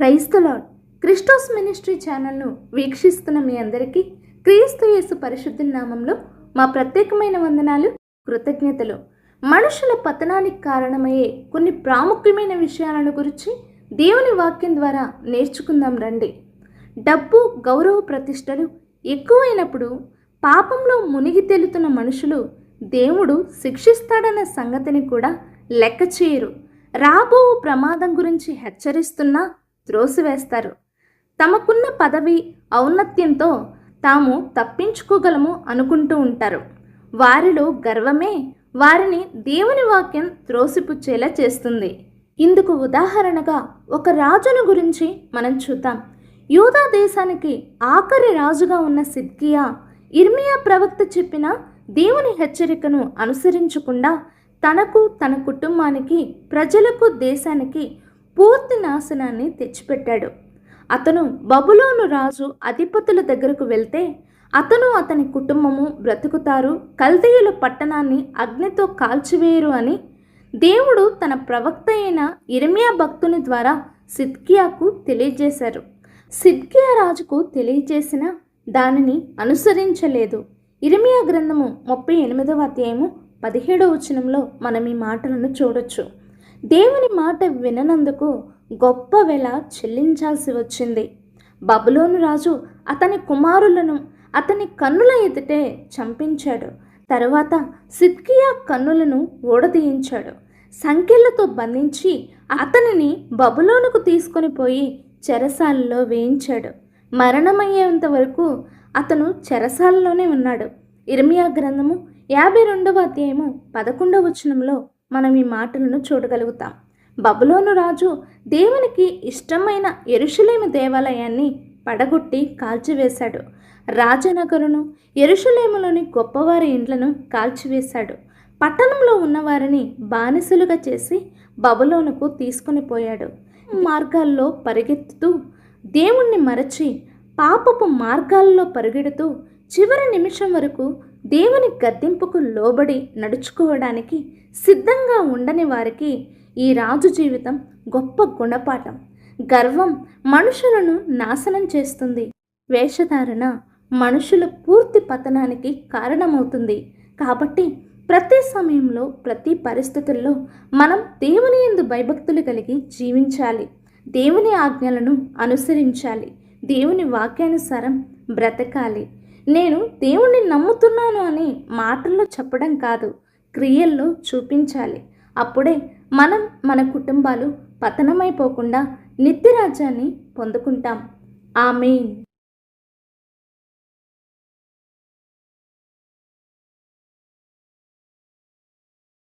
క్రైస్తలాడ్ Christos ministry ఛానల్ను వీక్షిస్తున్న మీ అందరికీ క్రీస్తు యేసు పరిశుద్ధ నామంలో మా ప్రత్యేకమైన వందనాలు కృతజ్ఞతలు. మనుషుల పతనానికి కారణమయ్యే కొన్ని ప్రాముఖ్యమైన విషయాలను గురించి దేవుని వాక్యం ద్వారా నేర్చుకుందాం రండి. డబ్బు గౌరవ ప్రతిష్టలు ఎక్కువైనప్పుడు పాపంలో మునిగి తేలుతున్న మనుషులు దేవుడు శిక్షిస్తాడన్న సంగతిని కూడా లెక్క చేయరు. రాబో ప్రమాదం గురించి హెచ్చరిస్తున్నా త్రోసివేస్తారు తమకున్న పదవి ఔన్నత్యంతో తాము తప్పించుకోగలము అనుకుంటూ ఉంటారు. వారిలో గర్వమే వారిని దేవుని వాక్యం త్రోసిపుచ్చేలా చేస్తుంది. ఇందుకు ఉదాహరణగా ఒక రాజును గురించి మనం చూద్దాం. యూదా దేశానికి ఆఖరి రాజుగా ఉన్న సిద్కియా ఇర్మియా ప్రవక్త చెప్పిన దేవుని హెచ్చరికను అనుసరించకుండా తనకు తన కుటుంబానికి ప్రజలకు దేశానికి పూర్తి నాశనాన్ని తెచ్చిపెట్టాడు. అతను బబులోను రాజు అధిపతుల దగ్గరకు వెళ్తే అతను అతని కుటుంబము బ్రతుకుతారు కల్దీయుల పట్టణాన్ని అగ్నితో కాల్చివేయరు అని దేవుడు తన ప్రవక్త అయిన ఇర్మియా భక్తుని ద్వారా సిద్కియాకు తెలియజేశారు. సిద్కియా రాజుకు తెలియజేసిన దానిని అనుసరించలేదు. ఇరిమియా గ్రంథము ముప్పై ఎనిమిదవ అధ్యాయము పదిహేడవ వచనంలో మనం ఈ మాటలను చూడొచ్చు. దేవుని మాట విననందుకు గొప్ప వెల చెల్లించాల్సి వచ్చింది. బబులోను రాజు అతని కుమారులను అతని కన్నుల ఎదుటే చంపించాడు. తరువాత సిద్కియా కన్నులను ఊడదీయించాడు సంఖ్యలతో బంధించి అతనిని బబులోనుకు తీసుకొని పోయి చెరసాలలో వేయించాడు. మరణమయ్యేంత వరకు అతను చెరసాలలోనే ఉన్నాడు. ఇర్మియా గ్రంథము యాభై రెండవ అధ్యాయము పదకొండవ వచనంలో మనం ఈ మాటలను చూడగలుగుతాం. బబులోను రాజు దేవునికి ఇష్టమైన ఎరుషులేమి దేవాలయాన్ని పడగొట్టి కాల్చివేశాడు. రాజనగరును ఎరుషులేములోని గొప్పవారి ఇండ్లను కాల్చివేశాడు. పట్టణంలో ఉన్నవారిని బానిసలుగా చేసి బబులోనుకు తీసుకొని పోయాడు. మార్గాల్లో పరిగెత్తుతూ దేవుణ్ణి మరచి పాపపు మార్గాల్లో పరిగెడుతూ చివరి నిమిషం వరకు దేవుని గద్దెంపుకు లోబడి నడుచుకోవడానికి సిద్ధంగా ఉండని వారికి ఈ రాజు జీవితం గొప్ప గుణపాఠం. గర్వం మనుషులను నాశనం చేస్తుంది. వేషధారణ మనుషుల పూర్తి పతనానికి కారణమవుతుంది. కాబట్టి ప్రతి సమయంలో ప్రతి పరిస్థితుల్లో మనం దేవుని ఎందు భయభక్తులు కలిగి జీవించాలి. దేవుని ఆజ్ఞలను అనుసరించాలి. దేవుని వాక్యానుసారం బ్రతకాలి. నేను దేవుణ్ణి నమ్ముతున్నాను అని మాటల్లో చెప్పడం కాదు క్రియల్లో చూపించాలి. అప్పుడే మనం మన కుటుంబాలు పతనమైపోకుండా నిత్యరాజ్యాన్ని పొందుకుంటాం. ఆమెన్.